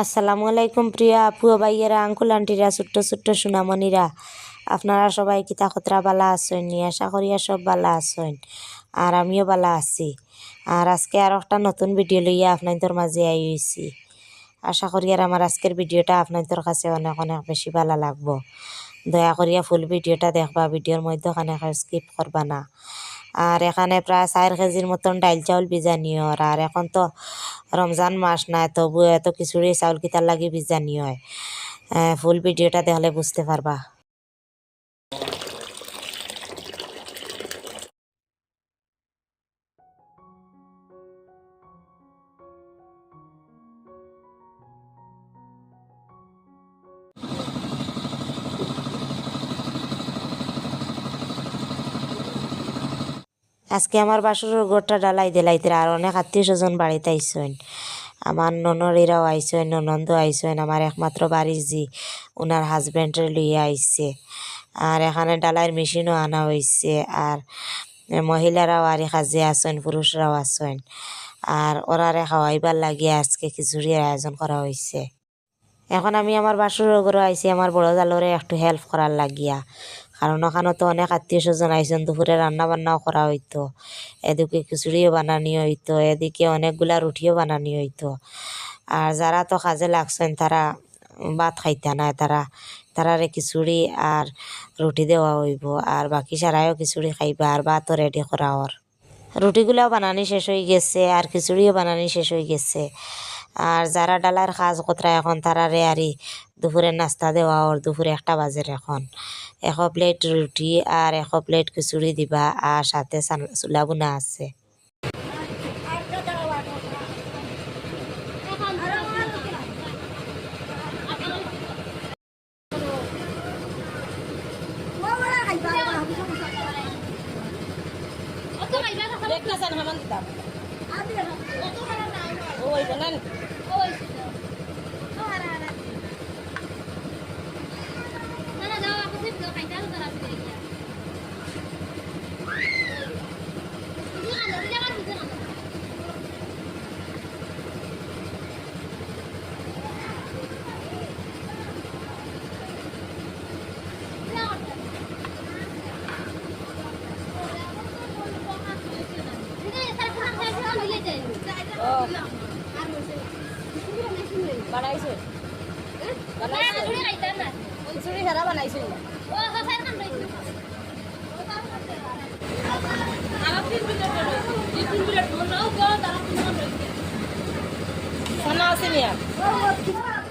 আসসালামু আলাইকুম প্রিয় আপু ভাইয়েরা, আঙ্কুল আন্টিরা, ছোট্ট ছোট্ট সোনামণিরা। আপনারা সবাই কিতা খতরা বালা আছেন? নি, আশা করিয়া সব বালা আছেন। আর আমিও বালা আছি। আর আজকে আর একটা নতুন ভিডিও লইয়া আপনাদের মাঝে আই হইছি আশা করি আর আমার আজকের ভিডিওটা আপনাদের কাছে অনেক অনেক বেশি ভালো লাগবো। দয়া করিয়া ফুল ভিডিওটা দেখবা, ভিডিওর মধ্যে ওখানে স্কিপ করবা না। আর এখানে প্রায় চার কেজির মতন ডাইল চাউল ভিজা হয় আর এখন তো রমজান মাস নাই তবু এত খিচুড়ি চাউল কিতার লাগি ভিজা আহ, ফুল ভিডিওটা দেখলে বুঝতে পারবা। আজকে আমার বাসুর গোটা ডালাই দিলাইতে আর অনেক আত্মীয় স্বজন বাড়িতে আইসেন আমার ননরিরাও আইসেন ননন্দ আইসেন আমার একমাত্র বাড়ির জি ওনার হাজব্যান্ডের লইয়া আইসে। আর এখানে ডালাইয়ের মেশিনও আনা হয়েছে আর মহিলারাও আরে কাজে আসেন পুরুষরাও আসেন আর ওরারে খাওয়াইবার লাগিয়ে আজকে খিচুড়ির আয়োজন করা হয়েছে এখন আমি আমার বাসুর ঘরে আইছি, আমার বড় জালরে একটু হেল্প করার লাগিয়া। কারণ ওখানে তো অনেক আত্মীয় স্বজন আইসেন দুপুরে রান্না বান্নাও করা হইতো। এদিকে খিচুড়িও বানানি হইতো, এদিকে অনেকগুলা রুটিও বানানি হইতো। আর যারা তো কাজে লাগছেন, তারা ভাত খাইতা না, তারা, তারারে খিচুড়ি আর রুটি দেওয়া হইব, আর বাকি সারাইও খিচুড়ি খাইবা, আর ভাতও রেডি করা ওর রুটিগুলাও বানানি শেষ হয়ে গেছে, আর খিচুড়িও বানানি শেষ হয়ে গেছে। আর যারা ডালার কাজ কতরা এখন, তারা আরি দুপুরে নাস্তা দেওয়া ওর দুপুরে একটা বাজের এখন। এশ প্লেট রুটি আর এশ প্লেট খিচুড়ি দিবা, আর সাথে চুলা বোনা আছে। খানা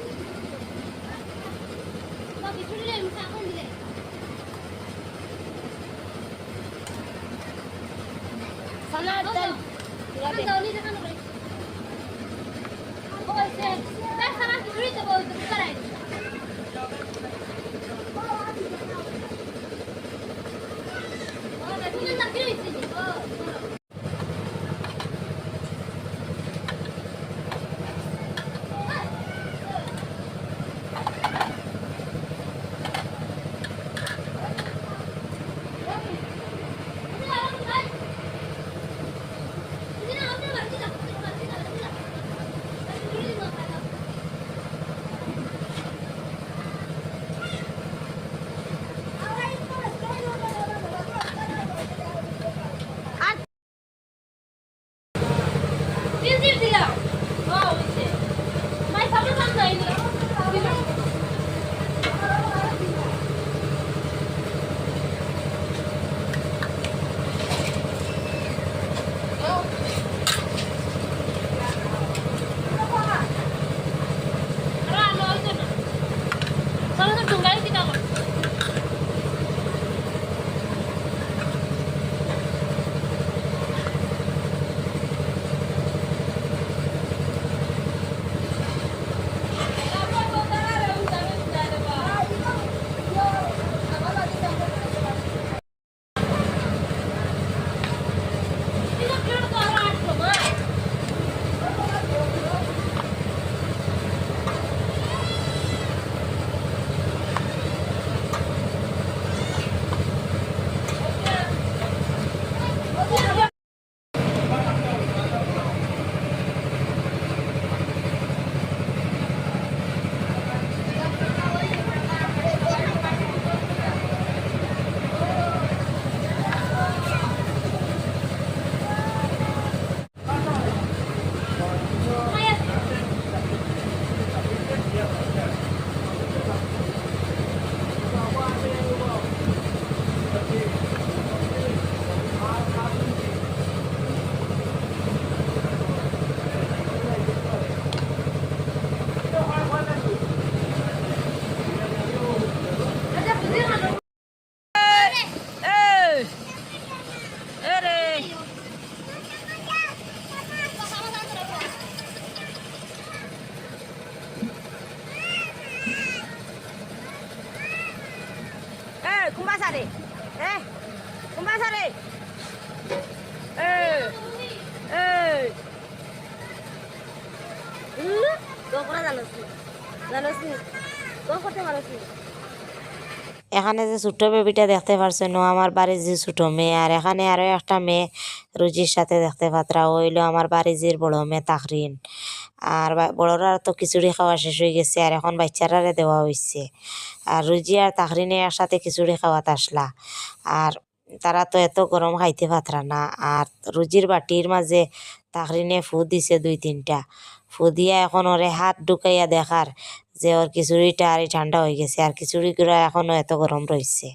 এখানে যে ছোট বেবিটা দেখতে পারছেন ও আমার বাড়ির যে ছোট মেয়ে, আর এখানে আরও একটা মেয়ে রুজির সাথে দেখতে পাত্রা হইল আমার বাড়ির যে বড় মেয়ে তাকরিন। আর বড়রা তো খিচুড়ি খাওয়া শেষ হয়ে গেছে, আর এখন বাচ্চারারে দেওয়া হয়েছে আর রুজি আর তাকরিনে একসাথে খিচুড়ি খাওয়াতে আসলা। আর তারা তো এত গরম খাইতে পাত্রা না, আর রুজির বাটির মাঝে তাকরিনে ফু দিছে দুই তিনটা। ফু দিয়া এখন ওরে হাত ঢুকাইয়া দেখার যে ওর খিচুড়িটা আর ঠান্ডা হয়ে গেছে, আর খিচুড়িগুলো এখনও এত গরম রয়েছে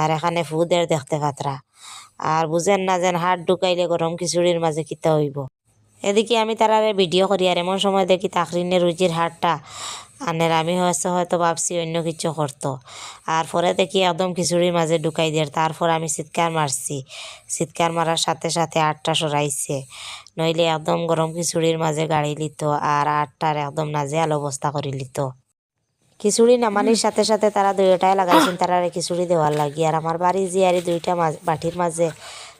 আর এখানে ফুদের দেখতে পাত্রা। আর বুঝেন না যেন হাত ঢুকাইলে গরম খিচুড়ির মাঝে কিতা হইব। এদিকে আমি তারারে ভিডিও করি, আর এমন সময় দেখি তাকরিনের রুজির হাটটা আনের আমি হয়তো হয়তো ভাবছি অন্য কিছু করতো। আর পরে দেখি একদম খিচুড়ির মাঝে ঢুকাই দিয়ে, তারপর আমি চিৎকার মারছি। চিৎকার মারার সাথে সাথে আটটা সরাইছে। নইলে একদম গরম খিচুড়ির মাঝে গাড়ি লিত আর আটটার একদম নাজেহাল অবস্থা করে লিত। খিচুড়ি নামানির সাথে সাথে তারা দুইটাই লাগাইছেন তারারে খিচুড়ি দেওয়ার লাগি। আর আমার বাড়ি জিয়ারি দুইটা বাটির মাঝে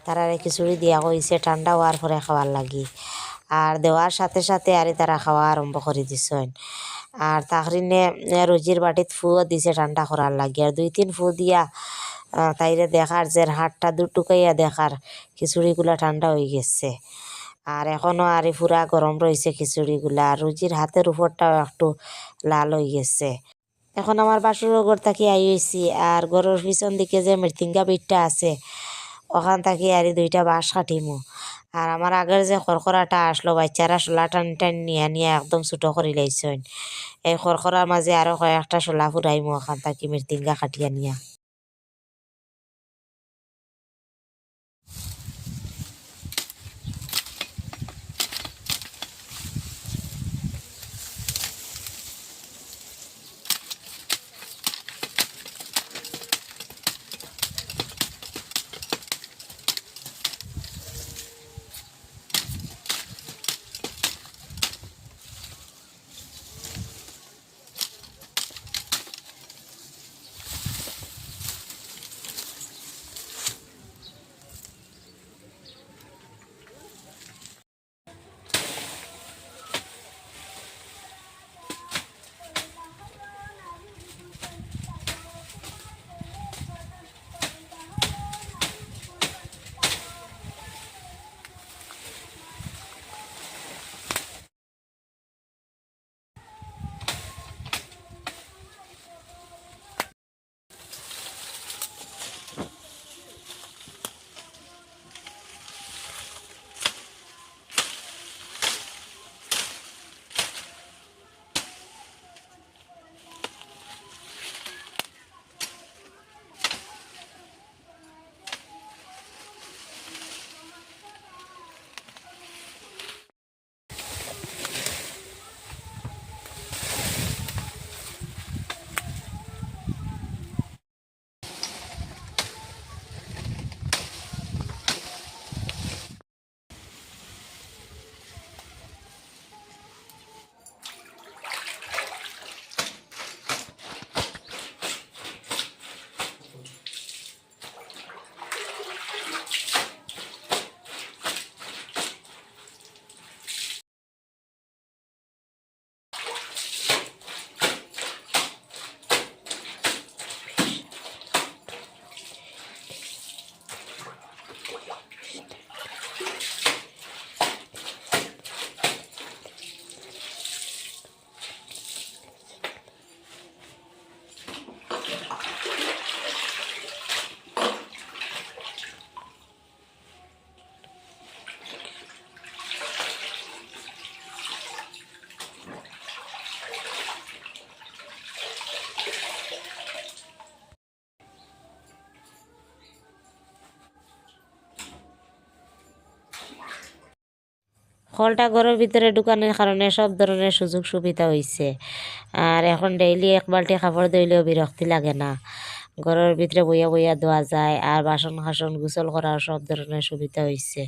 তারারে খিচুড়ি দিয়া কইছে, ঠান্ডা হওয়ার পরে খাওয়ার লাগি। আর দেওয়ার সাথে সাথে আরে তারা খাওয়া আরম্ভ করে দিছেন। আর তাহরিনে রুজির বাটিত ফুও দিছে ঠান্ডা করার লাগি। আর দুই তিন ফু দিয়া তাইরে দেখার যে হাতটা দুটুকাইয়া দেখার খিচুড়িগুলা ঠান্ডা হয়ে গেছে। আর এখনও আরে পুরা গরম রয়েছে খিচুড়িগুলা আর রুজির হাতের উপরটাও একটু লাল হয়ে গেছে। এখন আমার বাসুর ঘর থাকি আই আর ঘরের পিছন দিকে যে মৃত্যুঙ্গা বিটটা আছে ওখান থাকি আর দুইটা বাঁশ কাটিমু। আর আমার আগের যে খরখরাটা আসলো, বাচ্চারা শোলা টান টান নিয়া নিয়া একদম ছুটো করে লাইছেন। এই খরখরার মাঝে আরও কয়েকটা শোলা ফুরাইমু ওখান থাকি মৃতিঙ্গা কাটিয়া নিয়া। হলটা ঘরের ভিতরে ঢুকানোর কারণে সব ধরনের সুযোগ সুবিধা হয়েছে আর এখন ডেইলি এক বালটি খাবার দইলেও বিরক্তি লাগে না। ঘরের ভিতরে বইয়া বইয়া ধোয়া যায় আর বাসন হাসন গোসল করার সব ধরনের সুবিধা হয়েছে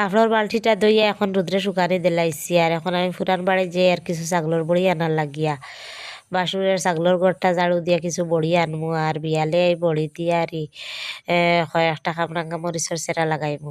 কাপড়ের বালতিটা দইয়া এখন রুদ্রে শুকানি দিলাইছি। আর এখন আমি ফুরান বাড়ি যে আর কিছু ছাগলর বড়ি আনার লাগিয়া বাসুরের ছাগলর ঘরটা ঝাড়ু দিয়া কিছু বড়ি আনমু আর বিয়ালে বড়ি দিয়া আর ই, এ, কয়েকটা কামরাঙ্গা মরিচর সেরা লাগাইমু।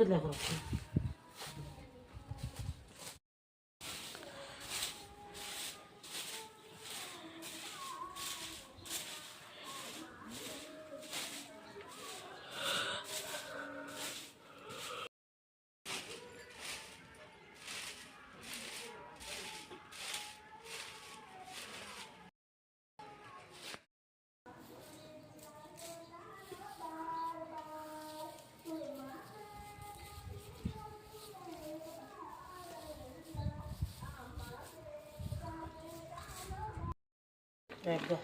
তুলে বসে দেখো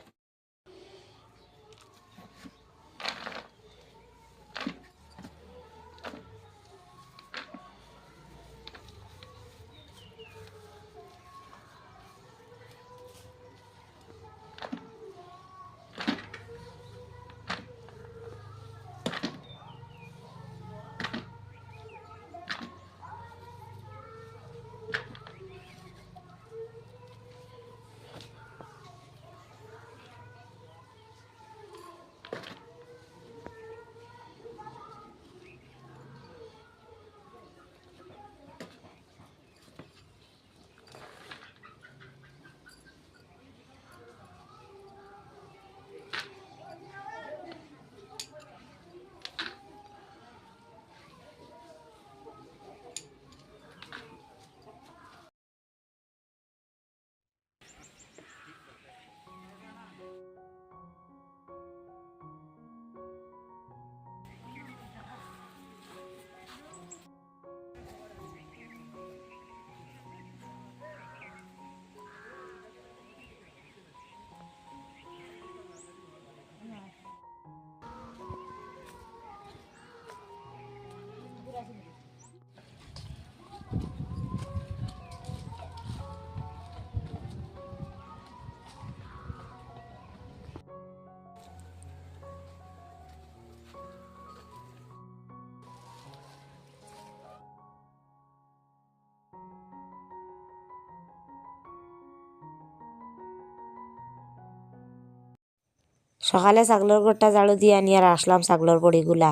সকালে ছাগলের গোটা জাড়ু দিয়ে আনি আর আসলাম ছাগলের বড়িগুলা।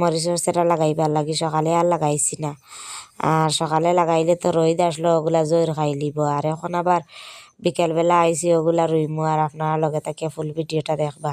মরিচর সেটা লাগাইবার লাগি সকালে আর লাগাইছি না। আর সকালে লাগাইলে তো রোদ আসলো ওগুলা জোর খাই লিব। আর এখন আবার বিকেলবেলা আইসি ওগুলা রুইমু আর আপনার লগে তাকে ফুল ভিডিওটা দেখবা।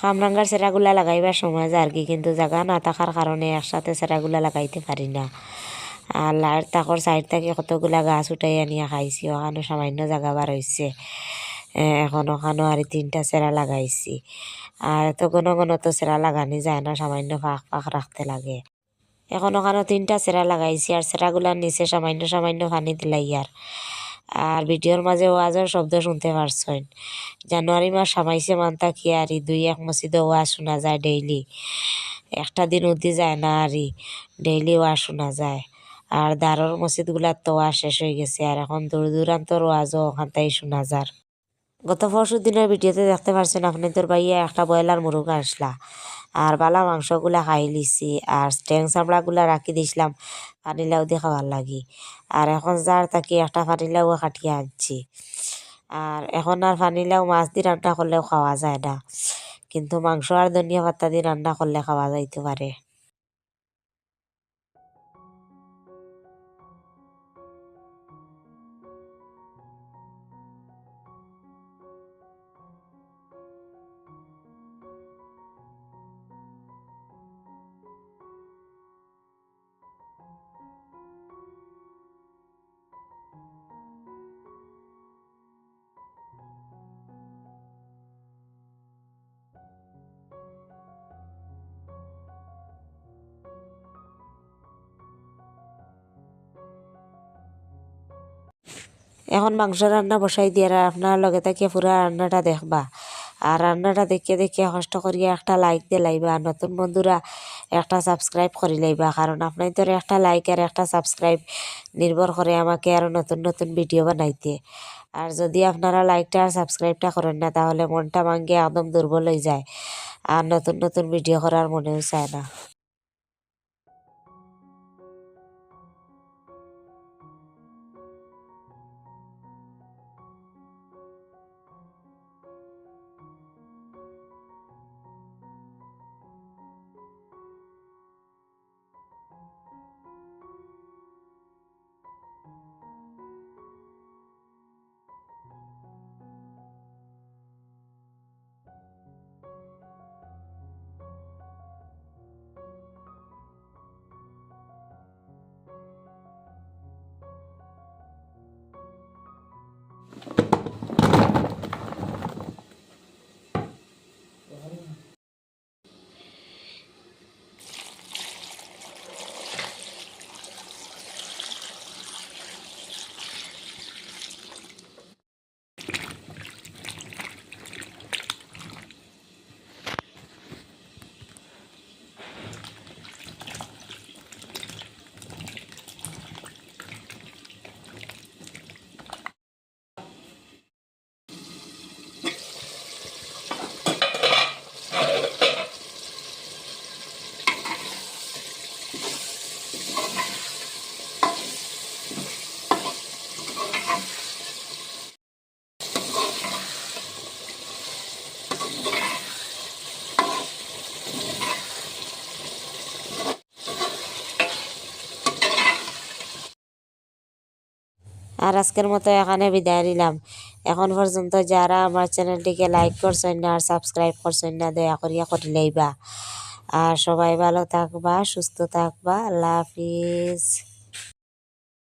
খামরাঙ্গার সেরাগুলা লাগাইবার সময় আর কি, কিন্তু জায়গা না থাকার কারণে একসাথে সেরাগুলা লাগাইতে পারি না। আর লাইট তাকর সাইড থেকে কতগুলা গাছ উঠাই আনিয়া খাইছি, ওখানে সামান্য জায়গা বার হয়েছে এখন ওখানেও আর তিনটা সেরা লাগাইছি। আর এত ঘন ঘন তো সেরা লাগানি যায় না, সামান্য ফাঁক ফাঁক রাখতে লাগে। এখন ওখানে তিনটা সেরা লাগাইছি, আর সেরাগুলার নিচে সামান্য সামান্য পানি দিলাই আর। আর ভিডিওর মাঝে ওয়াজের শব্দ শুনতে পারছেন। জানুয়ারি মাস সামাইছে মানতা কি আর, দুই এক মসজিদে ওয়াজ শোনা যায় ডেইলি। একটা দিন উদি যায় না আর, ডেইলি ওয়াজ শোনা যায়। আর দারর মসজিদগুলার তো ওয়াজ শেষ হয়ে গেছে, আর এখন দূর দূরান্তর ওয়াজও ওখানটাই শোনা যার। গত পরশু দিনের ভিডিওতে দেখতে পারছেন, আপনাদের ভাইয়া একটা ব্রয়লার মুরগ আসলা। আর বালা মাংসগুলা খাই লিছি, আর স্ট্যাং চামড়াগুলা রাখি দিয়েছিলাম ফানিলাও দিয়ে খাওয়ার লাগি। আর এখন যার তাকি একটা ফানিলাও কাটিয়ে আনছি। আর এখন আর ফানিলাও মাছ দিয়ে রান্না করলেও খাওয়া যায় না। কিন্তু মাংস আর ধনিয়া পাতা দিয়ে রান্না করলে খাওয়া যাইতে পারে এখন মাংস রান্না বসাই দিয়ে আপনার লগে তাকে পুরা রান্নাটা দেখবা। আর রান্নাটা দেখে দেখে কষ্ট করিয়া একটা লাইক দিয়ে লাইবা। নতুন বন্ধুরা একটা সাবস্ক্রাইব করে লাইবা। কারণ আপনাদের একটা লাইক আর একটা সাবস্ক্রাইব নির্ভর করে আমাকে আরও নতুন নতুন ভিডিও বানাইতে। আর যদি আপনারা লাইকটা আর সাবস্ক্রাইবটা করেন না, তাহলে মনটা ভাঙ্গে একদম দুর্বল হয়ে যায়। আর নতুন নতুন ভিডিও করার মনেও চায় না। আর আজকের মতো এখানে বিদায় নিলাম। এখন পর্যন্ত যারা আমার চ্যানেলটিকে লাইক করছেন না আর সাবস্ক্রাইব করছেন না, দয়া করিয়া করে লইবা। আর সবাই ভালো থাকবা, সুস্থ থাকবা, আল্লাহ হাফিজ।